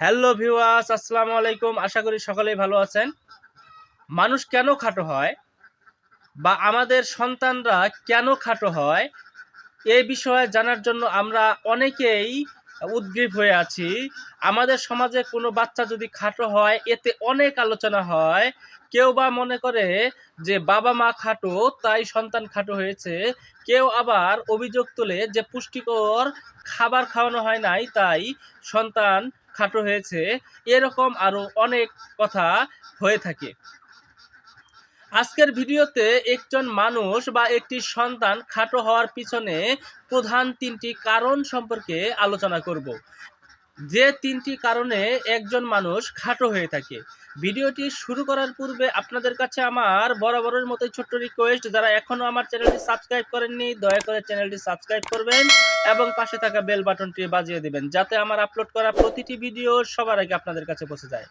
Hello viewers, আসসালামু আলাইকুম। আশা করি সকলেই ভালো আছেন। মানুষ কেন খাটো হয় বা আমাদের সন্তানরা কেন খাটো হয় এই বিষয়ে জানার জন্য আমরা অনেকেই উদ্গ্রীব হয়ে আছি। আমাদের সমাজে কোনো বাচ্চা যদি খাটো হয়, এতে অনেক আলোচনা হয়। কেউ বা মনে করে যে বাবা মা খাটো, তাই সন্তান খাটো হয়েছে। কেউ আবার অভিযোগ তোলে যে পুষ্টিকর খাবার খাওয়ানো হয় নাই, তাই সন্তান খাটো হয়েছে, এরকম আরও অনেক কথা হয়ে থাকে। আজকের ভিডিওতে একজন মানুষ বা একটি সন্তান খাটো হওয়ার পিছনে প্রধান তিনটি কারণ সম্পর্কে আলোচনা করব। যে তিনটি কারণে একজন মানুষ খাটো হয়ে থাকে। ভিডিওটি শুরু করার পূর্বে আপনাদের কাছে আমার বরাবরের মতো ছোট্ট রিকোয়েস্ট যারা এখনও আমার চ্যানেলটি সাবস্ক্রাইব করেননি, দয়া করে চ্যানেলটি সাবস্ক্রাইব করবেন এবং পাশে থাকা বেল বাটনটি বাজিয়ে দেবেন, যাতে আমার আপলোড করা প্রতিটি ভিডিও সবার আগে আপনাদের কাছে পৌঁছে যায়।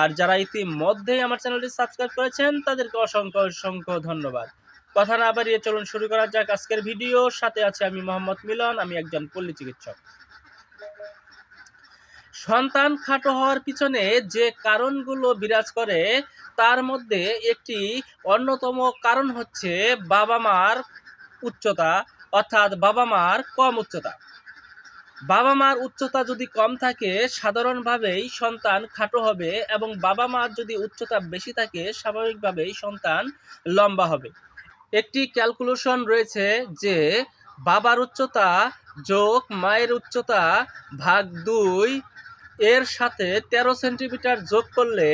আর যারা ইতিমধ্যেই আমার চ্যানেলটি সাবস্ক্রাইব করেছেন, তাদেরকে অসংখ্য অসংখ্য ধন্যবাদ। কথা না বাড়িয়ে চলুন শুরু করা যাক আজকের ভিডিও সাথে আছে আমি মোহাম্মদ মিলন, আমি একজন পল্লী চিকিৎসক। সন্তান খাটো হওয়ার পিছনে যে কারণগুলো বিরাজ করে, তার মধ্যে একটি অন্যতম কারণ হচ্ছে বাবা মার উচ্চতা, অর্থাৎ বাবা মার কম উচ্চতা। বাবা মার উচ্চতা যদি কম থাকে, সাধারণভাবেই সন্তান খাটো হবে এবং বাবা মার যদি উচ্চতা বেশি থাকে, স্বাভাবিকভাবেই সন্তান লম্বা হবে। একটি ক্যালকুলেশন রয়েছে যে বাবার উচ্চতা যোগ মায়ের উচ্চতা ভাগ দুই এর সাথে তেরো সেন্টিমিটার যোগ করলে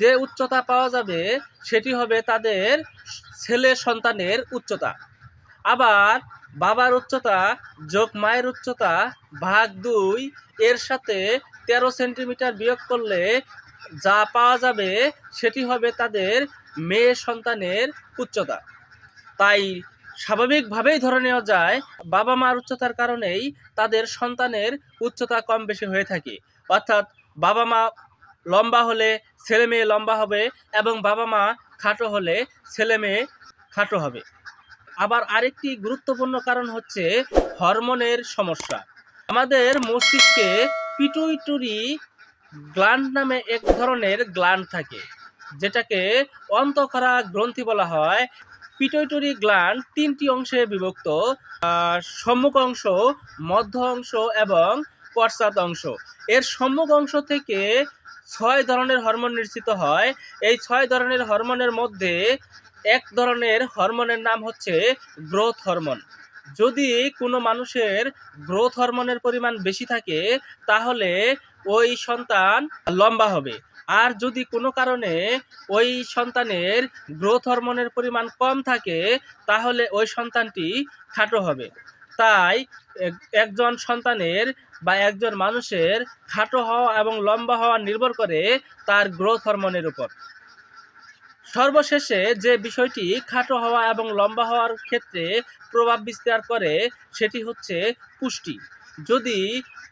যে উচ্চতা পাওয়া যাবে, সেটি হবে তাদের ছেলে সন্তানের উচ্চতা। আবার বাবার উচ্চতা যোগ মায়ের উচ্চতা ভাগ দুই, এর সাথে তেরো সেন্টিমিটার বিয়োগ করলে যা পাওয়া যাবে, সেটি হবে তাদের মেয়ে সন্তানের উচ্চতা। তাই স্বাভাবিকভাবেই ধরে নেওয়া যায় বাবা মার উচ্চতার কারণেই তাদের সন্তানের উচ্চতা কম বেশি হয়ে থাকে। অর্থাৎ বাবা মা লম্বা হলে ছেলে মেয়ে লম্বা হবে এবং বাবা মা খাটো হলে ছেলে মেয়ে খাটো হবে। আবার আরেকটি গুরুত্বপূর্ণ কারণ হচ্ছে হরমোনের সমস্যা। আমাদের মস্তিষ্কে পিটুইটুরি গ্ল্যান্ড নামে এক ধরনের গ্ল্যান্ড থাকে, যেটাকে অন্তঃক্ষরা গ্রন্থি বলা হয়। পিটুইটুরি গ্ল্যান্ড তিনটি অংশে বিভক্ত সম্মুখ অংশ, মধ্য অংশ এবং পশ্চাৎ অংশ। এর সম্মুখ অংশ থেকে ছয় ধরনের হরমোন নিশ্চিত হয়। এই ছয় ধরনের হরমোনের মধ্যে এক ধরনের হরমোনের নাম হচ্ছে গ্রোথ হরমোন। যদি কোনো মানুষের গ্রোথ হরমোনের পরিমাণ বেশি থাকে, তাহলে ওই সন্তান লম্বা হবে। আর যদি কোনো কারণে ওই সন্তানের গ্রোথ হরমোনের পরিমাণ কম থাকে, তাহলে ওই সন্তানটি খাটো হবে। তাই এক- একজন সন্তানের বা একজন মানুষের খাটো হওয়া এবং লম্বা হওয়া নির্ভর করে তার গ্রোথ হরমোনের উপর। সর্বশেষে যে বিষয়টি খাটো হওয়া এবং লম্বা হওয়ার ক্ষেত্রে প্রভাব বিস্তার করে, সেটি হচ্ছে পুষ্টি। যদি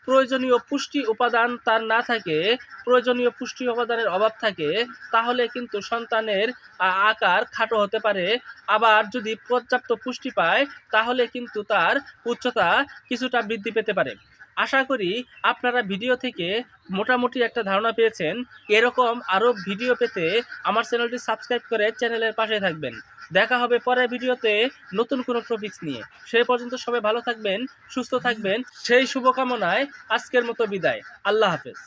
প্রয়োজনীয় পুষ্টি উপাদান তার না থাকে, প্রয়োজনীয় পুষ্টি উপাদানের অভাব থাকে, তাহলে কিন্তু সন্তানের আকার খাটো হতে পারে। আবার যদি পর্যাপ্ত পুষ্টি পায়, তাহলে কিন্তু তার উচ্চতা কিছুটা বৃদ্ধি পেতে পারে। আশা করি আপনারা ভিডিও থেকে মোটামুটি একটা ধারণা পেয়েছেন। এরকম আরও ভিডিও পেতে আমার চ্যানেলটি সাবস্ক্রাইব করে চ্যানেলের পাশে থাকবেন। দেখা হবে পরের ভিডিওতে নতুন কোনো টপিক্স নিয়ে। সেই পর্যন্ত সবাই ভালো থাকবেন, সুস্থ থাকবেন। সেই শুভকামনায় আজকের মতো বিদায়। আল্লাহ হাফেজ।